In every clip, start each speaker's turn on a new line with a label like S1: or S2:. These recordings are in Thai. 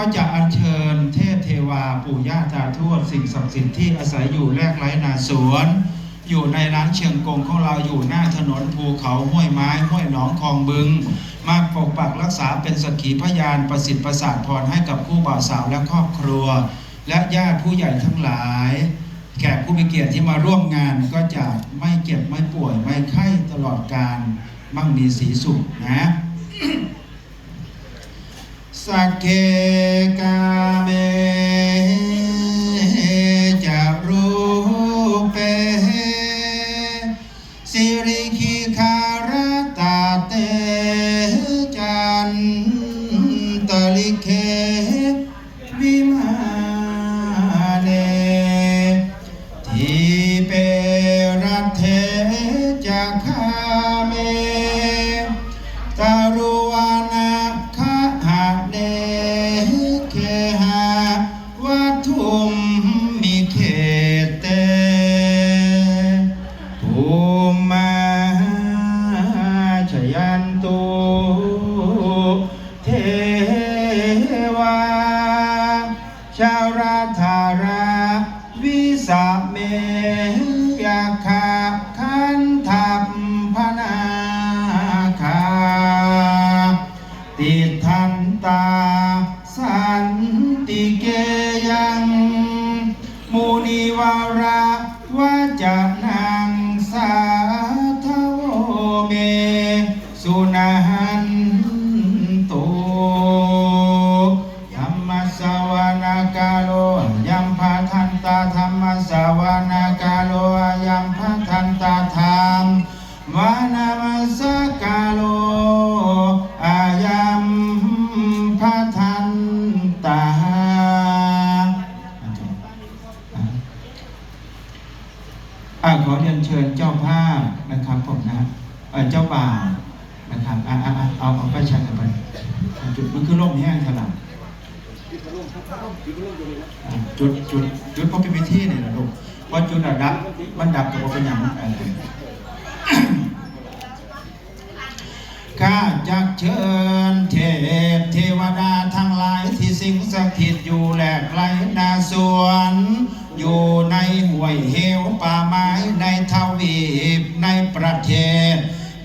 S1: ก็จะอัญเชิญเทพเทวาปู่ย่าตาทวดสิ่งศักดิ์สิทธิ์ที่อาศัยอยู่แลกไร้นาสวน อยู่ในร้านเชียงกงของเราอยู่หน้าถนนภูเขาห้วยไม้ห้วยหนองคลองบึง มาปกปักรักษาเป็นสักขีพยานประสิทธิ์ประสาทพรให้กับคู่บ่าวสาวและครอบครัว และญาติผู้ใหญ่ทั้งหลาย แขกผู้มีเกียรติที่มาร่วมงานก็จะไม่เจ็บไม่ป่วยไม่ไข้ตลอดการมั่งมีสีสุขนะ สักเคกาเมจะรู้เปสิริคิคารตาเตจันตลิเควิมาเนทีเปรัตเทจะคาเมตารุ ชาราธาราวิสาเมยาคาคันทัพพนาคาติทันตาสันติเกยังมุนิวาระวาจะนังสาทโวเมสุนัน นากาโลยัมพาทันตาธรรมวานามัสกาโลอายัมพาทันตาอาขอเรียนเชิญเจ้าภาพนะครับผมนะเเจ้าบ่าวนะครับอ่าอ่าเอาเอาไปชันกันไปจุดมันคือร่มแห้งขนาดอ่าจุดจุดจุดพอเป็นพิธีเนี่ยนะลูก พอจุดอะดับมันดับกับเป็นอย่างเออข้าจะเชิญเทพเทวดาทั้งหลายที่สิงสถิตอยู่แหลกไหลนาสวน อยู่ในห้วยเหวป่าไม้ในทวีปในประเทศ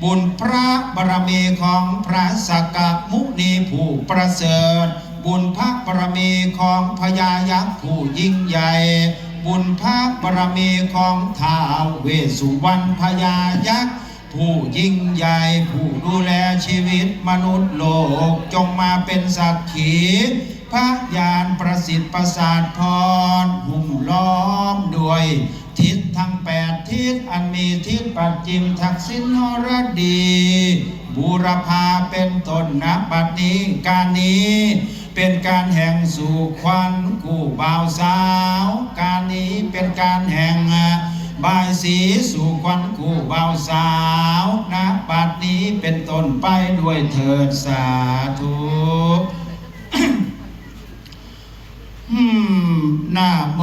S1: บุญพระบารมีของพระสกมุนีผู้ประเสริฐ บุญพระบารมีของพญายักษ์ผู้ยิ่งใหญ่ บุญพระ บารมีของท้าวเวสสุวรรณพญายักษ์ผู้ยิ่งใหญ่ผู้ดูแลชีวิตมนุษย์โลกจงมาเป็นสักขีพระยานประสิทธิ์ประสาทพรหุ้มล้อมด้วยทิศทั้งแปดทิศอันมีทิศปัจจิมทักษิณนรดี บูรพาเป็นต้นนับบัดนี้การนี้ เป็นการแห่งสู่ควันกู่บ่าวสาว การนี้เป็นการแห่งบายสีสู่ควันกู่บ่าวสาวนะบัดนี้เป็นต้นไปด้วยเถิดสาธุอืมนาโม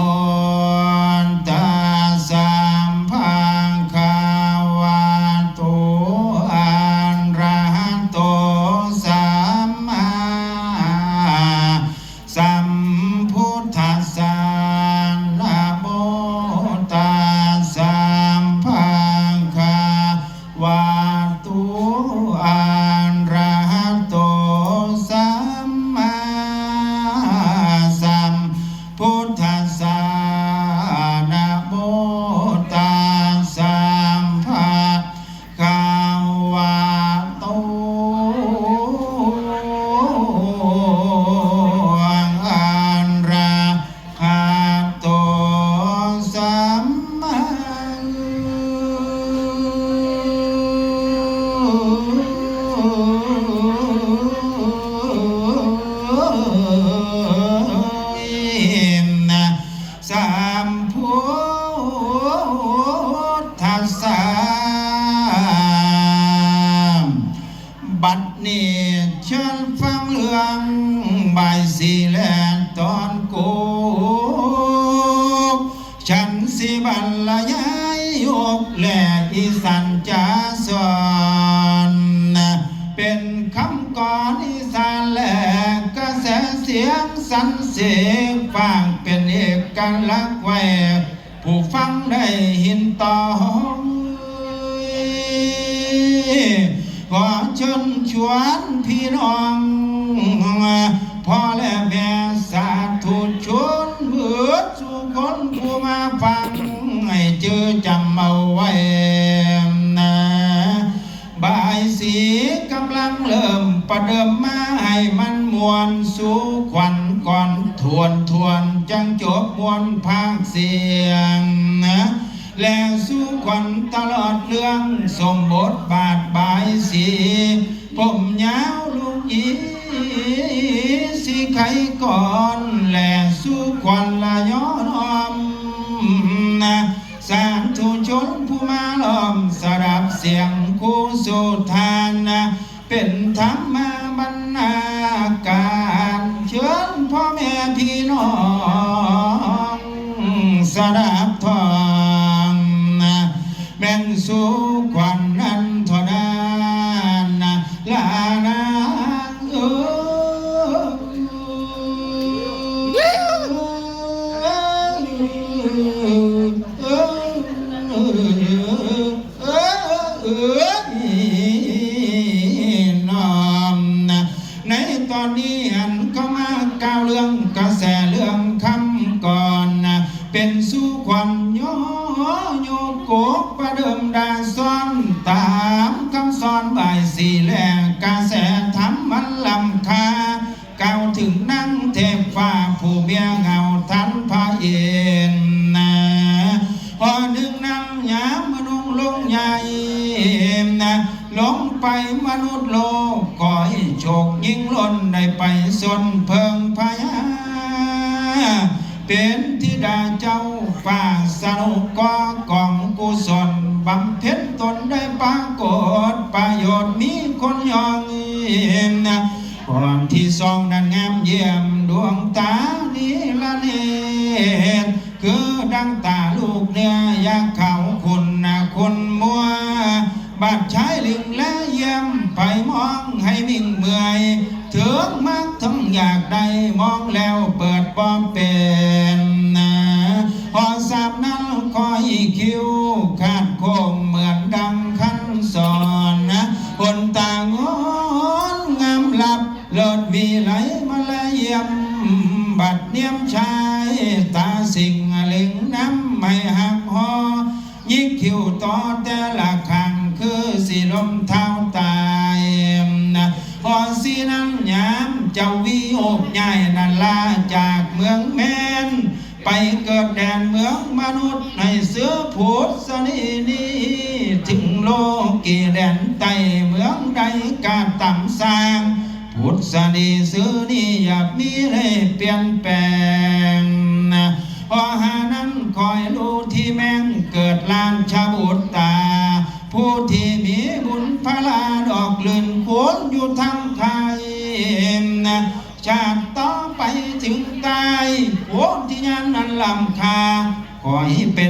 S1: เชิญฟังเรื่องใบายสีแลตอนกูฉันสิบรรยายยกแหลกอีสันจาสอนเป็นคำก่อนอีสานแหลกกระแสเสียงสันเสกฟางเป็นเอกลักษณ์ไว้ผู้ฟังได้หินต่อขอเชิญชวนพี่น้อง พ่อและแม่สาธุชนเบือสุคนผู้มาฟังให้เจอจำเอาไว้นะบายสีกำ ลังเริ่มประเดิมมาให้มันมวนสู่ขวัญก่อนทวนทวนจังจบมวนภาคเสียงนะและสู้ขวัญตลอดเรื่องสมบทบาทบายสีผมยาวลูกอีสีไขก่อน และสู้ขวัญละย้อน โยโกกประเดิมดาซ้อนตามคำสอนบ่ายสี่แลกระแสธรรมมันลำคาก้าวถึงนั่งเทพฟ้าผู้ เบียเงาทันพระเอ็นนะพอหนึ่งนั่งยามมนุงลงใหญ่นะลงไปมนุษย์โลกก่อให้โชคยิ่งล้นได้ไปสนเพิงพยาเป็นธิดาเจ้าฝ่าสนุกก็กองกุศลบำเพ็ญตนได้ปรากฏประโยชน์มีคนยองเอ็มนะก่อนที่สองนั้นงามเยี่ยมดวงตานี้ละเนตคือดังตาลูกเนื้อยากเขาคุณนะคุณมัวบาดใช้ลิงและเยี่ยมไปมองให้มิ่งเมื่อยถึงมักทั้งอยากได้มองแล้วเปิดปอมเป็นนะพอสาบนั้นคอยคิว วต่อแต่ละครั้งคือสิลมเท้าตายนะพอสีนั้นยามเจ้าวิโอกใหญ่นันลาจากเมืองแมนไปเกิดแดนเมืองมนุษย์ในเสือพุทธสนีนี้ถึงโลกีแดนใต้เมืองใดกาต่ำสร้าง พุทธสนีซื้อนี่อย่ามีเลยเปลี่ยนแปลง ชาบุตรตา ผู้ที่มีบุญพลาดอกลื่นโคนอยู่ทั้งไทยนะชาติต่อไปถึงตายโคนที่ยันนั้นลำคาขอให้เป็น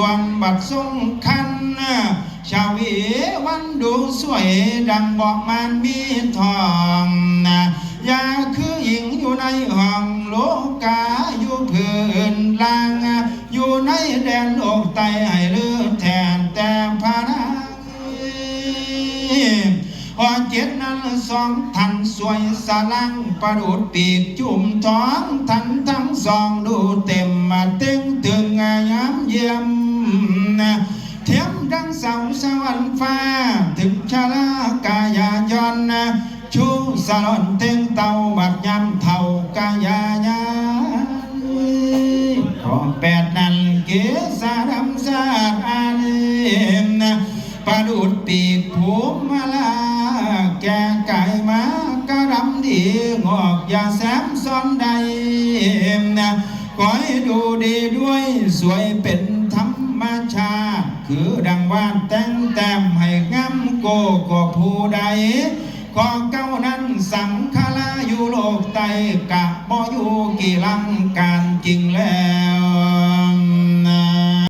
S1: วนบัดทรงคันชาวเอวันดูสวยดังบอกมันมีทองยาคือหญิงอยู่ในห้องโลกาอยู่พื้นลางอยู่ในแดนโลกไตให้ลือแทนแต่พานาพอเจ็ดนั้นสองทันสวยสลังประดุดปีกจุ่มท้องทันทั้งสองดูเต็มมาเต็งตึงงามเยี่ยม เทียมดังเสาสวรรค์ฟ้า ถึงชาลากายายอนชูสลอนเต็งเตาบัดยำเท่ากายายาขอแปดนันเกสาดำสาดอาเนมนะประดุดปีกผูมมาลาแก่ไก่มากระดำดีงอกยาแซมซ้อนใดนะขอให้ดูดีด้วยสวยเป็น ชา คือดังว่านแต่งแต้มให้งามโกก็ผู้ใดขอเก้านั้นสังฆลาอยู่โลกไตกะบ่อยู่กี่ลังการจริงแล้ว